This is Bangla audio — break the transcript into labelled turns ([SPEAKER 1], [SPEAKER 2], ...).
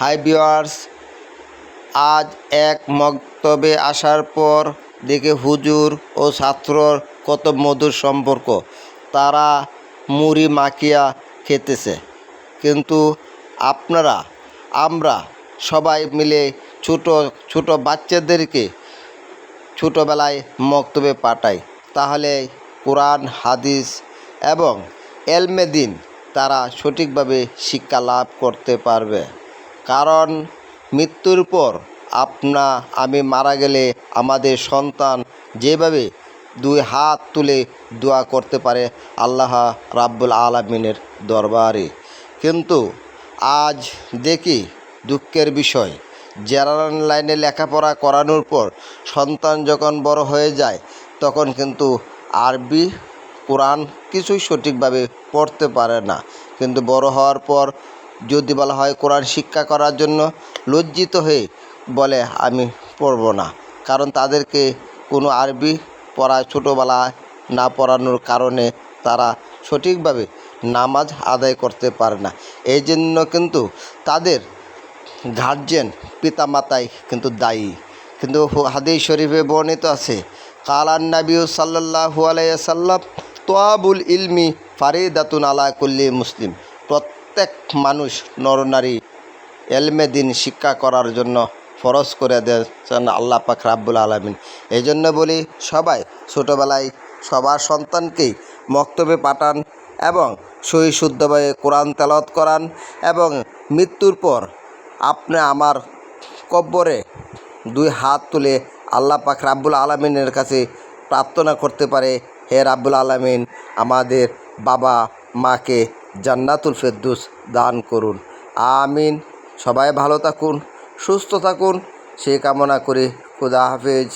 [SPEAKER 1] হাই ভিওয়ার্স আজ এক মক্তবে আসার পর দেখে হুজুর ও ছাত্রর কত মধুর সম্পর্ক। তারা মুড়ি মাখিয়া খেতেছে। কিন্তু আপনারা, আমরা সবাই মিলে ছোট ছোট বাচ্চাদেরকে ছোটোবেলায় মক্তবে পাঠাই। তাহলে কোরআন, হাদিস এবং এলমেদিন তারা সঠিকভাবে শিক্ষা লাভ করতে পারবে। কারণ মৃত্যুর পর আপনা আমি মারা গেলে আমাদের সন্তান যেভাবে দুই হাত তুলে দোয়া করতে পারে আল্লাহ রাব্বুল আলমিনের দরবারে। কিন্তু আজ দেখি দুঃখের বিষয়, জেনারেল লাইনে লেখাপড়া করানোর পর সন্তান যখন বড় হয়ে যায়, তখন কিন্তু আরবি, কোরআন কিছুই সঠিকভাবে পড়তে পারে না। কিন্তু বড় হওয়ার পর যদি বলা হয় কোরআন শিক্ষা করার জন্য লজ্জিত হয়ে বলে, আমি পড়ব না। কারণ তাদেরকে কোনো আরবি পড়া ছোটোবেলায় না পড়ানোর কারণে তারা সঠিকভাবে নামাজ আদায় করতে পারে না। এই জন্য কিন্তু তাদের গার্জেন পিতামাতাই কিন্তু দায়ী। কিন্তু হাদিস শরীফে বর্ণিত আছে কালান নাবিউ সাল্লাহু আলাইসাল্লাম তোয়াবুল ইলমি ফারিদাতুন আলা কুল্লি মুসলিম। প্রত্যেক মানুষ নরনারী এলমে দিন শিক্ষা করার জন্য ফরজ করে দিয়েছেন আল্লাহ পাক রাব্বুল আলমিন। এই জন্য বলি, সবাই ছোটোবেলায় সবার সন্তানকেই মক্তবে পাঠান এবং সহি শুদ্ধভাবে কোরআন তেলত করান এবং মৃত্যুর পর আপনি আমার কব্বরে দুই হাত তুলে আল্লাহ পাক রাব্বুল আলমিনের কাছে প্রার্থনা করতে পারে, হে রাব্বুল আলমিন, আমাদের বাবা মাকে জান্নাতুল ফেরদুস দান করুন। আমিন। সবাই ভালো থাকুন, সুস্থ থাকুন। সে কামনা করে খুদা হাফেজ।